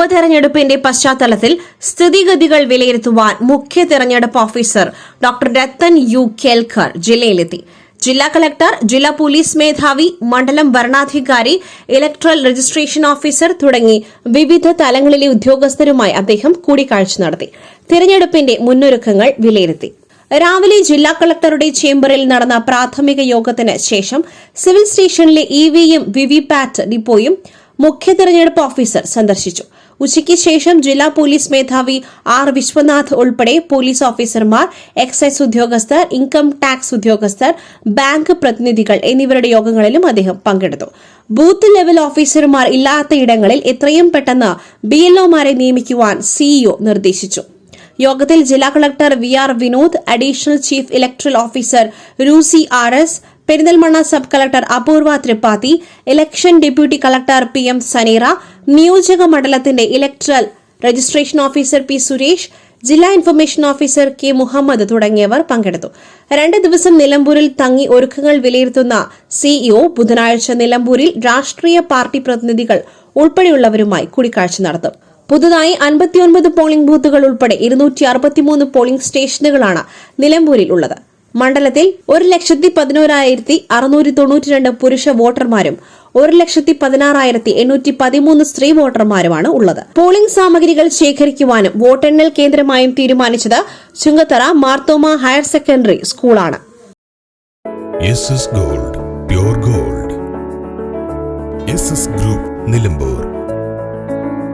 ഉപതെരഞ്ഞെടുപ്പിന്റെ പശ്ചാത്തലത്തിൽ സ്ഥിതിഗതികൾ വിലയിരുത്തുവാൻ മുഖ്യ തെരഞ്ഞെടുപ്പ് officer doctor Rathan U Kelkar ജില്ലയിലെത്തി. ജില്ലാ കളക്ടർ ജില്ലാ പോലീസ് മേധാവി മണ്ഡലം ഭരണാധികാരി ഇലക്ട്രൽ രജിസ്ട്രേഷൻ ഓഫീസർ തുടങ്ങി വിവിധ തലങ്ങളിലെ ഉദ്യോഗസ്ഥരുമായി അദ്ദേഹം കൂടിക്കാഴ്ച നടത്തി. തിരഞ്ഞെടുപ്പിന്റെ മുന്നൊരുക്കങ്ങൾ വിലയിരുത്തി. രാവിലെ ജില്ലാ കളക്ടറുടെ ചേംബറിൽ നടന്ന പ്രാഥമിക യോഗത്തിന് ശേഷം സിവിൽ സ്റ്റേഷനിലെ ഇ വിവിപാറ്റ് ഡിപ്പോയും മുഖ്യ തെരഞ്ഞെടുപ്പ് ഓഫീസർ സന്ദർശിച്ചു. ഉച്ചയ്ക്ക് ശേഷം ജില്ലാ പോലീസ് മേധാവി ആർ വിശ്വനാഥ് ഉൾപ്പെടെ പോലീസ് ഓഫീസർമാർ എക്സൈസ് ഉദ്യോഗസ്ഥർ ഇൻകം ടാക്സ് ഉദ്യോഗസ്ഥർ ബാങ്ക് പ്രതിനിധികൾ എന്നിവരുടെ യോഗങ്ങളിലും അദ്ദേഹം പങ്കെടുത്തു. ബൂത്ത് ലെവൽ ഓഫീസർമാർ ഇല്ലാത്ത ഇടങ്ങളിൽ എത്രയും പെട്ടെന്ന് ബി എൽഒമാരെ നിയമിക്കുവാൻ സിഇഒ നിർദ്ദേശിച്ചു. യോഗത്തിൽ ജില്ലാ collector V R Vinod additional chief electoral officer രൂസി R S Perinthalmanna sub collector Apoorva Tripathi election deputy collector P M Saneera നിയോജക മണ്ഡലത്തിന്റെ electoral registration officer P Suresh ജില്ലാ ഇൻഫർമേഷൻ ഓഫീസർ കെ മുഹമ്മദ് തുടങ്ങിയവർ പങ്കെടുത്തു. രണ്ട് ദിവസം നിലമ്പൂരിൽ തങ്ങി ഒരുക്കങ്ങൾ വിലയിരുത്തുന്ന സിഇഒ ബുധനാഴ്ച നിലമ്പൂരിൽ രാഷ്ട്രീയ പാർട്ടി പ്രതിനിധികൾ ഉൾപ്പെടെയുള്ളവരുമായി കൂടിക്കാഴ്ച നടത്തും. പുതുതായി അൻപത്തിയൊൻപത് പോളിംഗ് ബൂത്തുകൾ ഉൾപ്പെടെ ഇരുന്നൂറ്റി അറുപത്തിമൂന്ന് പോളിംഗ് സ്റ്റേഷനുകളാണ് നിലമ്പൂരിൽ ഉള്ളത്. മണ്ഡലത്തിൽ ഒരു ലക്ഷത്തി പതിനോരായിരത്തി അറുന്നൂറ്റി തൊണ്ണൂറ്റിരണ്ട് പുരുഷ വോട്ടർമാരും ഒരു ലക്ഷത്തി പതിനാറായിരത്തി എണ്ണൂറ്റി പതിമൂന്ന് സ്ത്രീ വോട്ടർമാരുമാണ് ഉള്ളത്. പോളിംഗ് സാമഗ്രികൾ ശേഖരിക്കുവാനും വോട്ടെണ്ണൽ കേന്ദ്രമായും തീരുമാനിച്ചത് ചുങ്കത്തറ മാർത്തോമ ഹയർ സെക്കൻഡറി സ്കൂളാണ്. Gold gold. ഗ്രൂപ്പ് നിലമ്പൂർ.